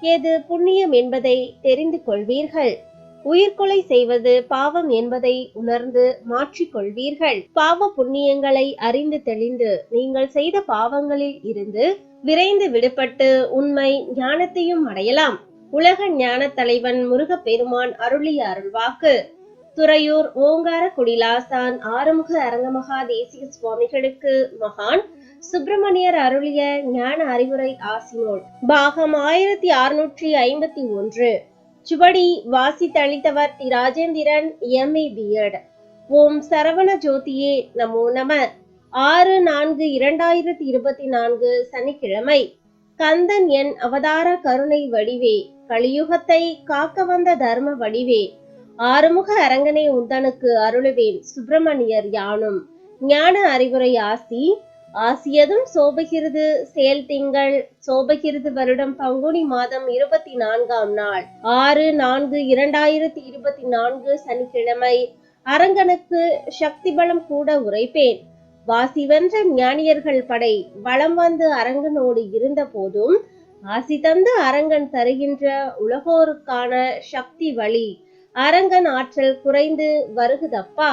எது புண்ணியம் என்பதை தெரிந்து கொள்வீர்கள். உயிர்கொலை செய்வது பாவம் என்பதை உணர்ந்து மாற்றிக்கொள்வீர்கள் பாவ புண்ணியங்களை அறிந்து தெளிந்து நீங்கள் செய்த பாவங்களில் இருந்து விரைந்து விடுபட்டு உண்மை ஞானத்தையும் அடையலாம். உலக ஞான தலைவன் முருகப்பெருமான் அருளிய அருள்வாக்கு. துறையூர் ஓங்கார குடிலாசான் ஆறுமுக அரங்கமகா தேசிய சுவாமிகளுக்கு மகான் சுப்பிரமணியர் அருளிய ஞான அறிவுரை ஆசினோல் பாகம் ஆயிரத்தி அறுநூற்றி ஐம்பத்தி ஒன்று. சுவடி வாசித்தளித்தவர் T Rajendran M A BEd ஓம் சரவண ஜோதியே நமோ நம. ஆறு நான்கு இரண்டாயிரத்தி இருபத்தி நான்கு சனிக்கிழமை. கந்தன் என் அவதார கருணை வடிவே கலியுகத்தை காக்க வந்த தர்ம வடிவே ஆறுமுக அரங்கனை உந்தனுக்கு அருளுவேன் சுப்பிரமணியர் யானும். ஞான அறிவுரை ஆசி ஆசியதும் சோபகிருது செயல் திங்கள் சோபகிருது வருடம் பங்குனி மாதம் இருபத்தி நான்காம் நாள். ஆறு நான்கு இரண்டாயிரத்தி இருபத்தி நான்கு சனிக்கிழமை அரங்கனுக்கு சக்தி பலம் கூட உரைப்பேன். வாசி வென்ற ஞானியர்கள் படை வலம் வந்து அரங்கனோடு இருந்த போதும் ஆசி தந்து அரங்கன் தருகின்ற உலகோருக்கான சக்தி வழி அரங்கன் ஆற்றல் குறைந்து வருகுதப்பா.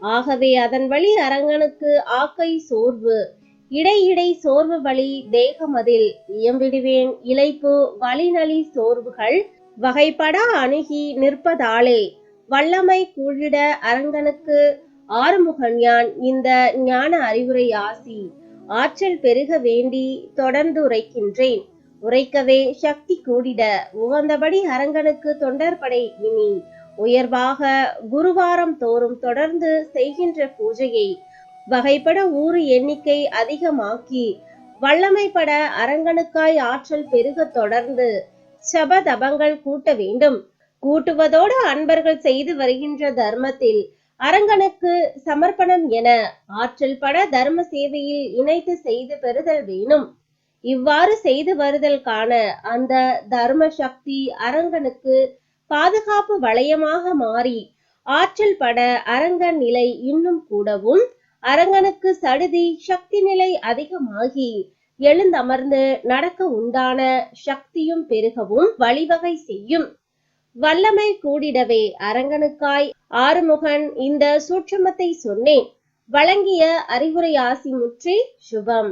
ஆகவே அதன் வழி அரங்கனுக்கு ஆக்கை சோர்வு. இடை இடை சோர்வு வழி தேகமதில் இயம்பிடுவேன். இழைப்பு வழிநலி சோர்வுகள் வகைப்படா அணுகி நிற்பதாலே. வல்லமை கூழிட அரங்கனுக்கு ஆறுமுகன் யான் இந்த ஞான அறிவுரை ஆசி. ஆற்றல் பெருக வேண்டி தொடர்ந்து உரைக்கின்றேன். உரைக்கவே சக்தி கூடிட உகந்தபடி அரங்கனுக்கு தொண்டர்படை இனி. உயர்வாக குருவாரம் தோறும் தொடர்ந்து செய்கின்ற பூஜையை வகைப்பட ஊறு எண்ணிக்கை அதிகமாக்கி வல்லமைப்பட அரங்கனுக்காய் ஆற்றல் பெருக தொடர்ந்து சபதபங்கள் கூட்ட வேண்டும். கூட்டுவதோடு அன்பர்கள் செய்து வருகின்ற தர்மத்தில் அரங்கனுக்கு சமர்ப்பணம் என ஆற்றல் பட தர்ம சேவையில் இணைத்து செய்து பெறுதல் வேணும். இவ்வாறு செய்து வருதல் காண அந்த தர்ம சக்தி அரங்கனுக்கு பாதுகாப்பு வளையமாக மாறி ஆற்றல் பட அரங்கன் நிலை இன்னும் கூடவும் அரங்கனுக்கு சடுதி சக்தி நிலை அதிகமாகி எழுந்தமர்ந்து நடக்க உண்டான சக்தியும் பெருகவும் வழிவகை செய்யும். வல்லமை கூடிடவே அரங்கனுக்காய் ஆறுமுகன் இந்த சூட்சமத்தை சொன்னேன். வழங்கிய அறிவுரை ஆசி முற்றி சுபம்.